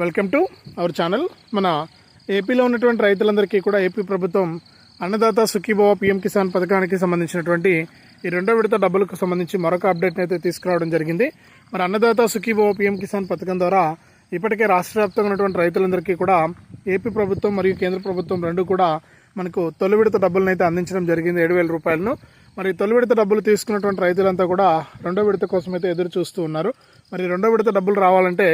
Welcome to our channel. మన ఏపీలో ఉన్నటువంటి రైతులందరికీ కూడా ఏపీ ప్రభుత్వం అన్నదాత సుఖీభవ పిఎం కిసాన్ పథకానికి సంబంధించినటువంటి ఈ రెండో విడత డబ్బులకు సంబంధించి మరొక అప్డేట్ని అయితే తీసుకురావడం జరిగింది. మరి అన్నదాత సుఖీభవ పిఎం కిసాన్ పథకం ద్వారా ఇప్పటికే రాష్ట్ర వ్యాప్తంగా ఉన్నటువంటి రైతులందరికీ కూడా ఏపీ ప్రభుత్వం మరియు కేంద్ర ప్రభుత్వం రెండు కూడా మనకు తొలి విడత డబ్బులను అయితే అందించడం జరిగింది ఏడు వేల రూపాయలను. మరి తొలి విడత డబ్బులు తీసుకున్నటువంటి రైతులంతా కూడా రెండో విడత కోసం అయితే ఎదురు చూస్తూ ఉన్నారు. మరి రెండో విడత డబ్బులు రావాలంటే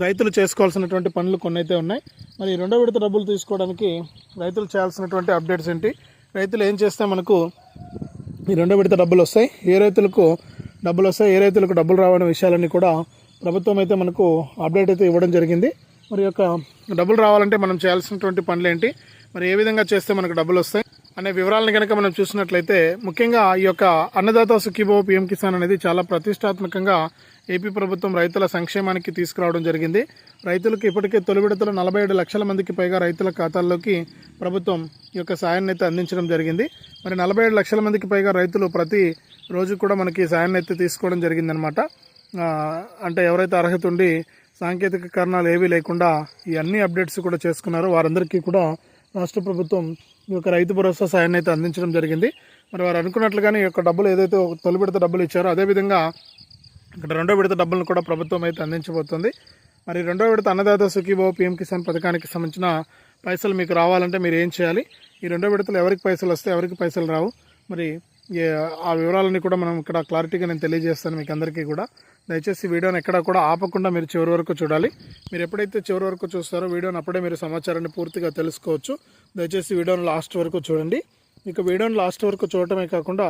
రైతులు చేసుకోవాల్సినటువంటి పనులు కొన్ని అయితే ఉన్నాయి. మరి రెండో విడత డబ్బులు తీసుకోవడానికి రైతులు చేయాల్సినటువంటి అప్డేట్స్ ఏంటి? రైతులు ఏం చేస్తే మనకు ఈ రెండో విడత డబ్బులు వస్తాయి? ఏ రైతులకు డబ్బులు వస్తాయి? ఏ రైతులకు డబ్బులు రావడం విషయాలన్నీ కూడా ప్రభుత్వం అయితే మనకు అప్డేట్ అయితే ఇవ్వడం జరిగింది. మరి యొక్క డబ్బులు రావాలంటే మనం చేయాల్సినటువంటి పనులు ఏంటి? మరి ఏ విధంగా చేస్తే మనకు డబ్బులు వస్తాయి? అనే వివరాలను కనుక మనం చూసినట్లయితే ముఖ్యంగా ఈ యొక్క అన్నదాత సుఖీభవ పిఎం కిసాన్ అనేది చాలా ప్రతిష్టాత్మకంగా ఏపీ ప్రభుత్వం రైతుల సంక్షేమానికి తీసుకురావడం జరిగింది. రైతులకు ఇప్పటికే తొలి విడతలో నలభై ఏడు లక్షల మందికి పైగా రైతుల ఖాతాల్లోకి ప్రభుత్వం ఈ యొక్క సాయాన్ని అయితే అందించడం జరిగింది. మరి నలభై ఏడు లక్షల మందికి పైగా రైతులు ప్రతి రోజు కూడా మనకి సాయాన్ని అయితే తీసుకోవడం జరిగిందనమాట అంటే ఎవరైతే అర్హత ఉండి సాంకేతిక కారణాలు ఏవీ లేకుండా ఈ అన్ని అప్డేట్స్ కూడా చేసుకున్నారో వారందరికీ కూడా రాష్ట్ర ప్రభుత్వం ఈ యొక్క రైతు భరోసా సాయాన్ని అయితే అందించడం జరిగింది. మరి వారు అనుకున్నట్లుగానే ఈ యొక్క డబ్బులు ఏదైతే తొలి విడత డబ్బులు ఇచ్చారో అదేవిధంగా ఇక్కడ రెండో విడత డబ్బులను కూడా ప్రభుత్వం అయితే అందించబోతుంది. మరి రెండో విడత అన్నదాత సుఖీభావ పిఎం కిసాన్ పథకానికి సంబంధించిన పైసలు మీకు రావాలంటే మీరు ఏం చేయాలి? ఈ రెండో విడతలు ఎవరికి పైసలు వస్తే ఎవరికి పైసలు రావు? మరి ఏ- ఆ వివరాలన్నీ కూడా మనం ఇక్కడ క్లారిటీగా నేను తెలియజేస్తాను మీకు అందరికీ కూడా. దయచేసి వీడియోని ఎక్కడ కూడా ఆపకుండా మీరు చివరి వరకు చూడాలి. మీరు ఎప్పుడైతే చివరి వరకు చూస్తారో వీడియోని అప్పుడే మీరు సమాచారాన్ని పూర్తిగా తెలుసుకోవచ్చు. దయచేసి వీడియోని లాస్ట్ వరకు చూడండి. ఇక వీడియోని లాస్ట్ వరకు చూడటమే కాకుండా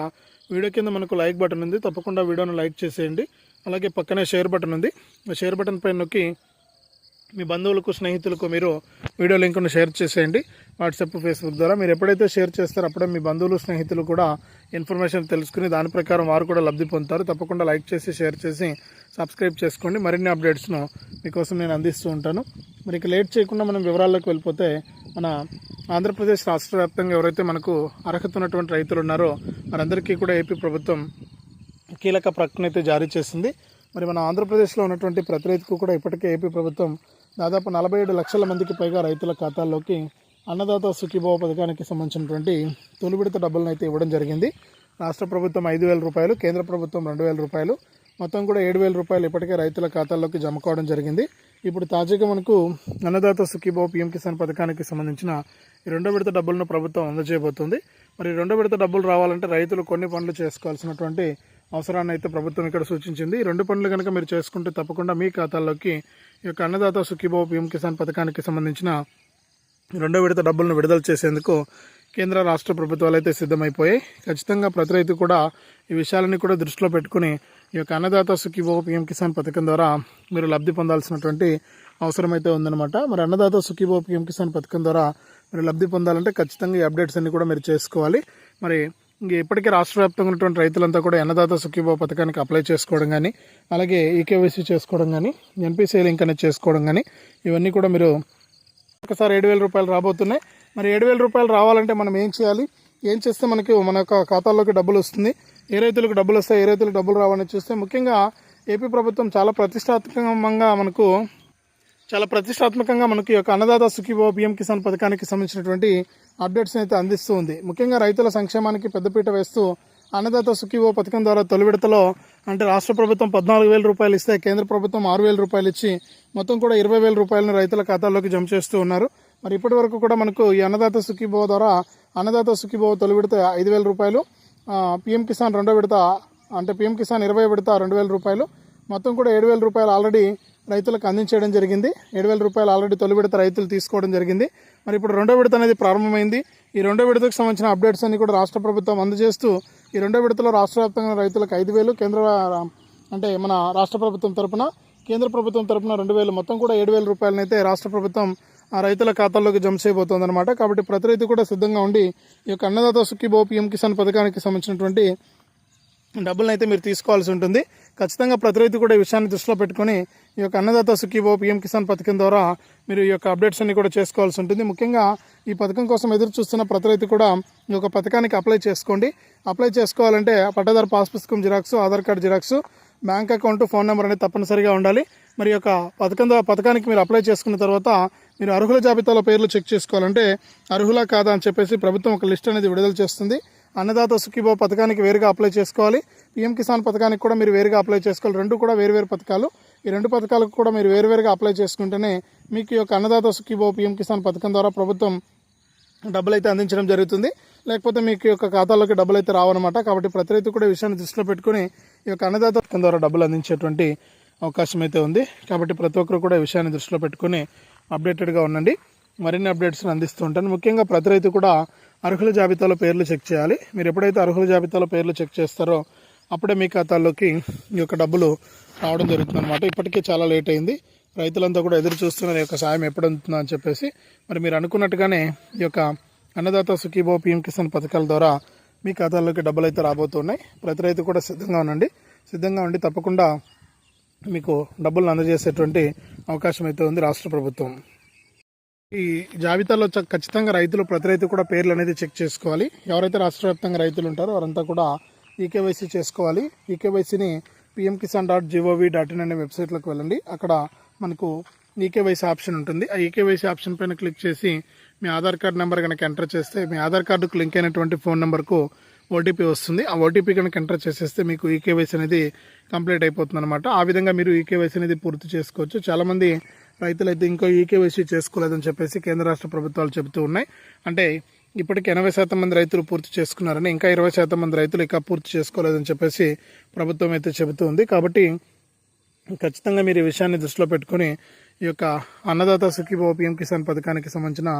వీడియో కింద మనకు లైక్ బటన్ ఉంది. తప్పకుండా వీడియోను లైక్ చేసేయండి. అలాగే పక్కనే షేర్ బటన్ ఉంది. ఆ షేర్ బటన్ పైన నొక్కి మీ బంధువులకు స్నేహితులకు మీరు వీడియో లింక్ను షేర్ చేసేయండి. వాట్సాప్ ఫేస్బుక్ ద్వారా మీరు ఎప్పుడైతే షేర్ చేస్తారో అప్పుడే మీ బంధువులు స్నేహితులు కూడా ఇన్ఫర్మేషన్ తెలుసుకుని దాని ప్రకారం వారు కూడా లబ్ధి పొందుతారు. తప్పకుండా లైక్ చేసి షేర్ చేసి సబ్స్క్రైబ్ చేసుకోండి. మరిన్ని అప్డేట్స్ను మీకోసం నేను అందిస్తూ ఉంటాను. మరి ఇక లేట్ చేయకుండా మనం వివరాల్లోకి వెళ్ళిపోతే మన ఆంధ్రప్రదేశ్ రాష్ట్ర వ్యాప్తంగా ఎవరైతే మనకు అర్హత ఉన్నటువంటి రైతులు ఉన్నారో వారందరికీ కూడా ఏపీ ప్రభుత్వం కీలక ప్రకటన అయితే జారీ చేసింది. మరి మన ఆంధ్రప్రదేశ్లో ఉన్నటువంటి ప్రతి రైతుకు కూడా ఇప్పటికే ఏపీ ప్రభుత్వం దాదాపు నలభై ఏడు లక్షల మందికి పైగా రైతుల ఖాతాల్లోకి అన్నదాత సుఖీభావ పథకానికి సంబంధించినటువంటి తొలి విడత డబ్బులను అయితే ఇవ్వడం జరిగింది. రాష్ట్ర ప్రభుత్వం ఐదు వేల రూపాయలు కేంద్ర ప్రభుత్వం రెండు వేల రూపాయలు మొత్తం కూడా ఏడు వేల రూపాయలు ఇప్పటికే రైతుల ఖాతాల్లోకి జమ కావడం జరిగింది. ఇప్పుడు తాజాగా మనకు అన్నదాత సుఖీబాబు పిఎం కిసాన్ పథకానికి సంబంధించిన ఈ రెండో విడత డబ్బులను ప్రభుత్వం అందజేయబోతుంది. మరి రెండో విడత డబ్బులు రావాలంటే రైతులు కొన్ని పనులు చేసుకోవాల్సినటువంటి అవసరాన్ని అయితే ప్రభుత్వం ఇక్కడ సూచించింది. ఈ రెండు పనులు కనుక మీరు చేసుకుంటే తప్పకుండా మీ ఖాతాల్లోకి ఈ యొక్క అన్నదాత సుఖీబాబు పిఎం కిసాన్ పథకానికి సంబంధించిన రెండో విడత డబ్బులను విడుదల చేసేందుకు కేంద్ర రాష్ట్ర ప్రభుత్వాలు అయితే సిద్ధమైపోయాయి ఖచ్చితంగా ప్రతి రైతు కూడా ఈ విషయాలన్నీ కూడా దృష్టిలో పెట్టుకుని ఈ యొక్క అన్నదాత సుఖీభావ పిఎం కిసాన్ పథకం ద్వారా మీరు లబ్ధి పొందాల్సినటువంటి అవసరం అయితే ఉందన్నమాట. మరి అన్నదాత సుఖీభావ పిఎం కిసాన్ పథకం ద్వారా మీరు లబ్ధి పొందాలంటే ఖచ్చితంగా ఈ అప్డేట్స్ అన్ని కూడా మీరు చేసుకోవాలి. మరి ఇంక ఇప్పటికే రాష్ట్ర వ్యాప్తంగా ఉన్నటువంటి రైతులంతా కూడా అన్నదాత సుఖీభావ పథకానికి అప్లై చేసుకోవడం కానీ అలాగే ఈకేవైసీ చేసుకోవడం కానీ ఎన్పిసిఐ లింక్ అనేది చేసుకోవడం కానీ ఇవన్నీ కూడా మీరు ఒకసారి ఏడు వేల రూపాయలు రాబోతున్నాయి. మరి ఏడు వేల రూపాయలు రావాలంటే మనం ఏం చేయాలి? ఏం చేస్తే మనకి మన యొక్క ఖాతాల్లోకి డబ్బులు వస్తుంది? ఏ రైతులకు డబ్బులు వస్తాయి? ఏ రైతులకు డబ్బులు రావాలని చూస్తే ముఖ్యంగా ఏపీ ప్రభుత్వం చాలా ప్రతిష్టాత్మకంగా మనకు చాలా ప్రతిష్టాత్మకంగా మనకి యొక్క అన్నదాత సుఖీభావ పిఎం కిసాన్ పథకానికి సంబంధించినటువంటి అప్డేట్స్ అయితే అందిస్తూ ఉంది. ముఖ్యంగా రైతుల సంక్షేమానికి పెద్దపీట వేస్తూ అన్నదాత సుఖీభావ పథకం ద్వారా తొలి విడతలో అంటే రాష్ట్ర ప్రభుత్వం పద్నాలుగు వేల రూపాయలు ఇస్తే కేంద్ర ప్రభుత్వం ఆరు వేల రూపాయలు ఇచ్చి మొత్తం కూడా ఇరవై వేల రూపాయలను రైతుల ఖాతాల్లోకి జమ చేస్తూ ఉన్నారు. మరి ఇప్పటి వరకు కూడా మనకు ఈ అన్నదాత సుఖీభవ ద్వారా అన్నదాత సుఖీభవ తొలి విడత ఐదు వేల రూపాయలు పిఎం కిసాన్ రెండో విడత అంటే పిఎం కిసాన్ ఇరవై విడత రెండు వేల రూపాయలు. మొత్తం కూడా ఏడు వేల రూపాయలు ఆల్రెడీ రైతులకు అందించడం జరిగింది. ఏడు వేల రూపాయలు ఆల్రెడీ తొలి విడత రైతులు తీసుకోవడం జరిగింది. మరి ఇప్పుడు రెండో విడత అనేది ప్రారంభమైంది. ఈ రెండో విడతకు సంబంధించిన అప్డేట్స్ అన్ని కూడా రాష్ట్ర ప్రభుత్వం అందజేస్తూ ఈ రెండో విడతలో రాష్ట్ర వ్యాప్తంగా రైతులకు ఐదు వేలు కేంద్ర అంటే మన రాష్ట్ర ప్రభుత్వం తరపున కేంద్ర ప్రభుత్వం తరపున రెండు వేలు. మొత్తం కూడా ఏడు వేల రూపాయలనైతే రాష్ట్ర ప్రభుత్వం ఆ రైతుల ఖాతాల్లోకి జమ చేయబోతోంది అనమాట కాబట్టి ప్రతి రైతు కూడా సిద్ధంగా ఉండి ఈ యొక్క అన్నదాత సుఖీభో పిఎం కిసాన్ పథకానికి సంబంధించినటువంటి డబ్బులను అయితే మీరు తీసుకోవాల్సి ఉంటుంది. ఖచ్చితంగా ప్రతి రైతు కూడా ఈ విషయాన్ని దృష్టిలో పెట్టుకొని ఈ యొక్క అన్నదాత సుఖీభో పిఎం కిసాన్ పథకం ద్వారా మీరు ఈ యొక్క అప్డేట్స్ అన్ని కూడా చేసుకోవాల్సి ఉంటుంది. ముఖ్యంగా ఈ పథకం కోసం ఎదురు చూస్తున్న ప్రతి రైతు కూడా ఈ యొక్క పథకానికి అప్లై చేసుకోండి. అప్లై చేసుకోవాలంటే పట్టదారు పాస్ పుస్తకం xerox Aadhaar card xerox bank account phone number అనేది తప్పనిసరిగా ఉండాలి. మరి యొక్క పథకం ద్వారా పథకానికి మీరు అప్లై చేసుకున్న తర్వాత మీరు అర్హుల జాబితాలో పేర్లు చెక్ చేసుకోవాలంటే అర్హులా కాదా అని చెప్పేసి ప్రభుత్వం ఒక లిస్ట్ అనేది విడుదల చేస్తుంది. అన్నదాత సుఖీభావ పథకానికి వేరుగా అప్లై చేసుకోవాలి. పీఎం కిసాన్ పథకానికి కూడా మీరు వేరుగా అప్లై చేసుకోవాలి. రెండు కూడా వేరు వేరు పథకాలు. ఈ రెండు పథకాలకు కూడా మీరు వేరువేరుగా అప్లై చేసుకుంటేనే మీకు యొక్క అన్నదాత సుఖీభావ పీఎం కిసాన్ పథకం ద్వారా ప్రభుత్వం డబ్బులు అయితే అందించడం జరుగుతుంది. లేకపోతే మీకు యొక్క ఖాతాలోకి డబ్బులు అయితే రావన్నమాట. కాబట్టి ప్రతి రైతు కూడా విషయాన్ని దృష్టిలో పెట్టుకుని ఈ యొక్క అన్నదాత పథకం ద్వారా డబ్బులు అందించేటువంటి అవకాశం అయితే ఉంది. కాబట్టి ప్రతి ఒక్కరు కూడా ఈ విషయాన్ని దృష్టిలో పెట్టుకుని అప్డేటెడ్గా ఉండండి. మరిన్ని అప్డేట్స్ని అందిస్తూ ఉంటాను. ముఖ్యంగా ప్రతి రైతు కూడా అర్హుల జాబితాలో పేర్లు చెక్ చేయాలి. మీరు ఎప్పుడైతే అర్హుల జాబితాలో పేర్లు చెక్ చేస్తారో అప్పుడే మీ ఖాతాల్లోకి ఈ యొక్క డబ్బులు రావడం జరుగుతుందన్నమాట. ఇప్పటికే చాలా లేట్ అయింది. రైతులంతా కూడా ఎదురు చూస్తున్నారు. ఈ యొక్క సాయం ఎప్పుడు అందుతుందని అని చెప్పేసి. మరి మీరు అనుకున్నట్టుగానే ఈ యొక్క అన్నదాత సుఖీభో పీఎం కిసాన్ పథకాల ద్వారా మీ ఖాతాల్లోకి డబ్బులు అయితే రాబోతున్నాయి. ప్రతి రైతు కూడా సిద్ధంగా ఉండండి. సిద్ధంగా ఉండి తప్పకుండా మీకు డబ్బులను అందజేసేటువంటి అవకాశం అయితే ఉంది రాష్ట్ర ప్రభుత్వం. ఈ జాబితాలో చ- ఖచ్చితంగా రైతులు ప్రతి రైతు కూడా పేర్లు అనేది చెక్ చేసుకోవాలి. ఎవరైతే రాష్ట్ర వ్యాప్తంగా రైతులు ఉంటారో వారంతా కూడా ఈకేవైసీ చేసుకోవాలి. ఈకేవైసీని PM Kisan dot gov dot in అనే వెబ్సైట్లోకి వెళ్ళండి. అక్కడ మనకు ఈకేవైసీ ఆప్షన్ ఉంటుంది. ఆ ఈకేవైసీ ఆప్షన్ పైన క్లిక్ చేసి మీ ఆధార్ కార్డ్ నెంబర్ కనుక ఎంటర్ చేస్తే మీ ఆధార్ కార్డుకు లింక్ అయినటువంటి ఫోన్ నెంబర్కు ఓటీపీ వస్తుంది. ఆ ఓటీపీ కనుక ఎంటర్ చేసేస్తే మీకు ఈకేవైసీ అనేది కంప్లీట్ అయిపోతుంది అనమాట ఆ విధంగా మీరు ఈకేవైసీ అనేది పూర్తి చేసుకోవచ్చు. చాలామంది రైతులైతే ఇంకో ఈకేవైసీ చేసుకోలేదని చెప్పేసి కేంద్ర రాష్ట్ర ప్రభుత్వాలు చెబుతూ ఉన్నాయి. అంటే ఇప్పటికి ఎనభై శాతం మంది రైతులు పూర్తి చేసుకున్నారని ఇంకా ఇరవై శాతం మంది రైతులు ఇంకా పూర్తి చేసుకోలేదని చెప్పేసి ప్రభుత్వం అయితే చెబుతూ ఉంది. కాబట్టి ఖచ్చితంగా మీరు ఈ విషయాన్ని దృష్టిలో పెట్టుకుని ఈ యొక్క అన్నదాత సుఖీభో పిఎం కిసాన్ పథకానికి సంబంధించిన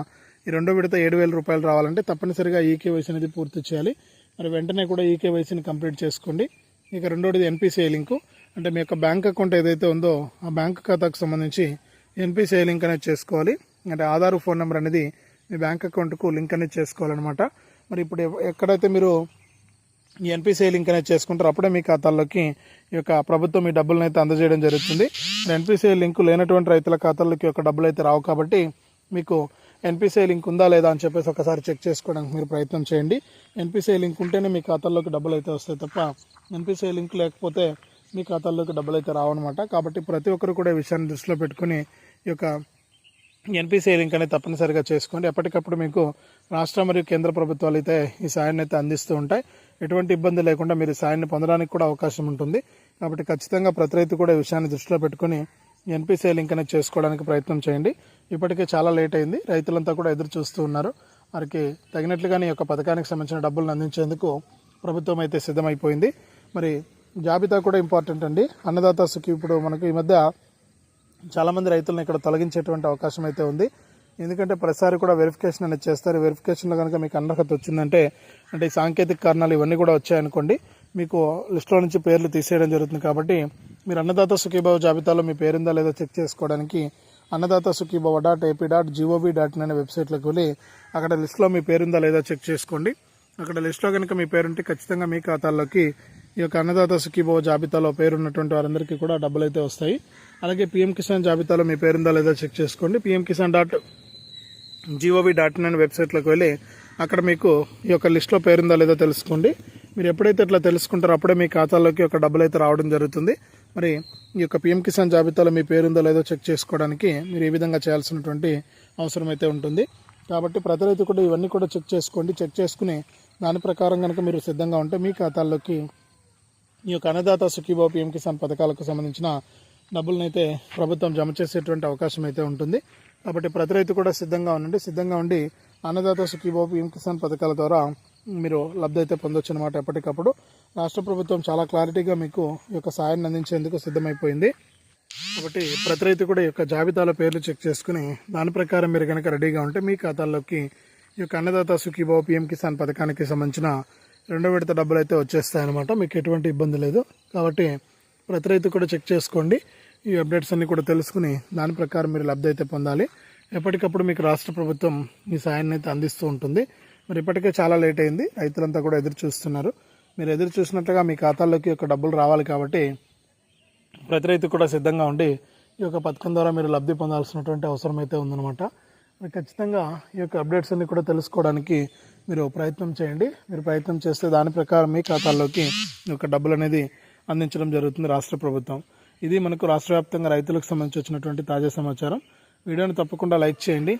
ఈ రెండో విడత ఏడు వేల రూపాయలు రావాలంటే తప్పనిసరిగా ఈకేవైసీ అనేది పూర్తి చేయాలి. మరి వెంటనే కూడా ఈ కేవైసీని కంప్లీట్ చేసుకోండి. ఇక రెండోది ఎన్పిసిఐ లింకు. అంటే మీ యొక్క బ్యాంక్ అకౌంట్ ఏదైతే ఉందో ఆ బ్యాంక్ ఖాతాకు సంబంధించి ఎన్పిసిఐ లింక్ అనేది చేసుకోవాలి. అంటే ఆధార్ ఫోన్ నెంబర్ అనేది మీ బ్యాంక్ అకౌంట్కు లింక్ అనేది చేసుకోవాలన్నమాట. మరి ఇప్పుడు ఎక్కడైతే మీరు ఈ ఎన్పిసిఐ లింక్ అనేది చేసుకుంటారు అప్పుడే మీ ఖాతాల్లోకి ఈ యొక్క ప్రభుత్వం ఈ డబ్బులను అయితే అందజేయడం జరుగుతుంది. ఎన్పిసిఐ లింకు లేనటువంటి రైతుల ఖాతాల్లోకి యొక్క డబ్బులు అయితే రావు కాబట్టి మీకు ఎన్పిసిఐ లింక్ ఉందా లేదా అని చెప్పేసి ఒకసారి చెక్ చేసుకోవడానికి మీరు ప్రయత్నం చేయండి. ఎన్పిసిఐ లింక్ ఉంటేనే మీ ఖాతాల్లోకి డబ్బులు అయితే వస్తాయి తప్ప ఎన్పిసిఐ లింక్ లేకపోతే మీ ఖాతాల్లోకి డబ్బులు అయితే రావన్నమాట కాబట్టి ప్రతి ఒక్కరు కూడా ఈ విషయాన్ని దృష్టిలో పెట్టుకుని ఈ యొక్క ఎన్పిసిఐ లింక్ అనేది తప్పనిసరిగా చేసుకోండి. ఎప్పటికప్పుడు మీకు రాష్ట్ర మరియు కేంద్ర ప్రభుత్వాలు అయితే ఈ సాయాన్ని అయితే అందిస్తూ ఉంటాయి. ఎటువంటి ఇబ్బంది లేకుండా మీరు సాయాన్ని పొందడానికి కూడా అవకాశం ఉంటుంది. కాబట్టి ఖచ్చితంగా ప్రతి రైతు కూడా ఈ విషయాన్ని దృష్టిలో పెట్టుకుని ఎన్పిసిఐ లింక్ అనేది చేసుకోవడానికి ప్రయత్నం చేయండి. ఇప్పటికే చాలా లేట్ అయింది. రైతులంతా కూడా ఎదురు చూస్తూ ఉన్నారు. వారికి తగినట్లుగానే ఈ యొక్క పథకానికి సంబంధించిన డబ్బులను అందించేందుకు ప్రభుత్వం అయితే సిద్ధమైపోయింది. మరి జాబితా కూడా ఇంపార్టెంట్ అండి. అన్నదాత సుఖి ఇప్పుడు మనకు ఈ మధ్య చాలామంది రైతులను ఇక్కడ తొలగించేటువంటి అవకాశం అయితే ఉంది. ఎందుకంటే ప్రతిసారి కూడా వెరిఫికేషన్ అనేది చేస్తారు. వెరిఫికేషన్లో కనుక మీకు అనర్హత వచ్చిందంటే అంటే ఈ సాంకేతిక కారణాలు ఇవన్నీ కూడా వచ్చాయనుకోండి మీకు లిస్టులో నుంచి పేర్లు తీసేయడం జరుగుతుంది కాబట్టి మీరు అన్నదాత సుఖీభావ జాబితాలో మీ పేరుందా లేదా చెక్ చేసుకోవడానికి Annadata Sukhibhava dot AP dot gov dot in అనే వెబ్సైట్లోకి వెళ్ళి అక్కడ లిస్ట్లో మీ పేరుందా లేదా చెక్ చేసుకోండి. అక్కడ లిస్ట్లో కనుక మీ పేరుంటే ఖచ్చితంగా మీ ఖాతాల్లోకి ఈ యొక్క అన్నదాత సుఖీభావ జాబితాలో పేరు ఉన్నటువంటి వారందరికీ కూడా డబ్బులు అయితే వస్తాయి. అలాగే పీఎం కిసాన్ జాబితాలో మీ పేరుందా లేదా చెక్ చేసుకోండి. PM Kisan dot gov dot in అనే వెబ్సైట్లోకి వెళ్ళి అక్కడ మీకు ఈ యొక్క లిస్ట్లో పేరుందా లేదో తెలుసుకోండి. మీరు ఎప్పుడైతే ఇట్లా తెలుసుకుంటారో అప్పుడే మీ ఖాతాలోకి ఒక డబ్బులు అయితే రావడం జరుగుతుంది. మరి ఈ యొక్క పిఎం కిసాన్ జాబితాలో మీ పేరుందో లేదో చెక్ చేసుకోవడానికి మీరు ఏ విధంగా చేయాల్సినటువంటి అవసరం అయితే ఉంటుంది. కాబట్టి ప్రతి రైతు కూడా ఇవన్నీ కూడా చెక్ చేసుకోండి. చెక్ చేసుకుని దాని ప్రకారం కనుక మీరు సిద్ధంగా ఉంటే మీ ఖాతాల్లోకి ఈ యొక్క అన్నదాత సుఖీభావ పిఎం కిసాన్ పథకాలకు సంబంధించిన డబ్బులను అయితే ప్రభుత్వం జమ చేసేటువంటి అవకాశం అయితే ఉంటుంది. కాబట్టి ప్రతి రైతు కూడా సిద్ధంగా ఉండండి. సిద్ధంగా ఉండి అన్నదాత సుఖీభావ పిఎం కిసాన్ పథకాల ద్వారా మీరు లబ్ధి అయితే పొందొచ్చు అనమాట ఎప్పటికప్పుడు. రాష్ట్ర ప్రభుత్వం చాలా క్లారిటీగా మీకు ఈ యొక్క సాయాన్ని అందించేందుకు సిద్ధమైపోయింది. కాబట్టి ప్రతి రైతు కూడా ఈ యొక్క జాబితాలో పేర్లు చెక్ చేసుకుని దాని ప్రకారం మీరు కనుక రెడీగా ఉంటే మీ ఖాతాల్లోకి ఈ యొక్క అన్నదాత సుఖీభావ పిఎం కిసాన్ పథకానికి సంబంధించిన రెండో విడత డబ్బులు అయితే వచ్చేస్తాయన్నమాట. మీకు ఎటువంటి ఇబ్బంది లేదు. కాబట్టి ప్రతి రైతు కూడా చెక్ చేసుకోండి. ఈ అప్డేట్స్ అన్నీ కూడా తెలుసుకుని దాని ప్రకారం మీరు లబ్ధి అయితే పొందాలి. ఎప్పటికప్పుడు మీకు రాష్ట్ర ప్రభుత్వం ఈ సాయాన్ని అయితే అందిస్తూ ఉంటుంది. మరి ఇప్పటికే చాలా లేట్ అయింది. రైతులంతా కూడా ఎదురు చూస్తున్నారు. మీరు ఎదురు చూసినట్లుగా మీ ఖాతాల్లోకి ఒక డబ్బులు రావాలి కాబట్టి ప్రతి రైతు కూడా సిద్ధంగా ఉండి ఈ యొక్క పథకం ద్వారా మీరు లబ్ధి పొందాల్సినటువంటి అవసరం అయితే ఉందన్నమాట. మరి ఖచ్చితంగా ఈ యొక్క అప్డేట్స్ అన్ని కూడా తెలుసుకోవడానికి మీరు ప్రయత్నం చేయండి. మీరు ప్రయత్నం చేస్తే దాని ప్రకారం మీ ఖాతాల్లోకి ఈ యొక్క డబ్బులు అనేది అందించడం జరుగుతుంది రాష్ట్ర ప్రభుత్వం. ఇది మనకు రాష్ట్ర వ్యాప్తంగా రైతులకు సంబంధించి వచ్చినటువంటి తాజా సమాచారం. వీడియోని తప్పకుండా లైక్ చేయండి.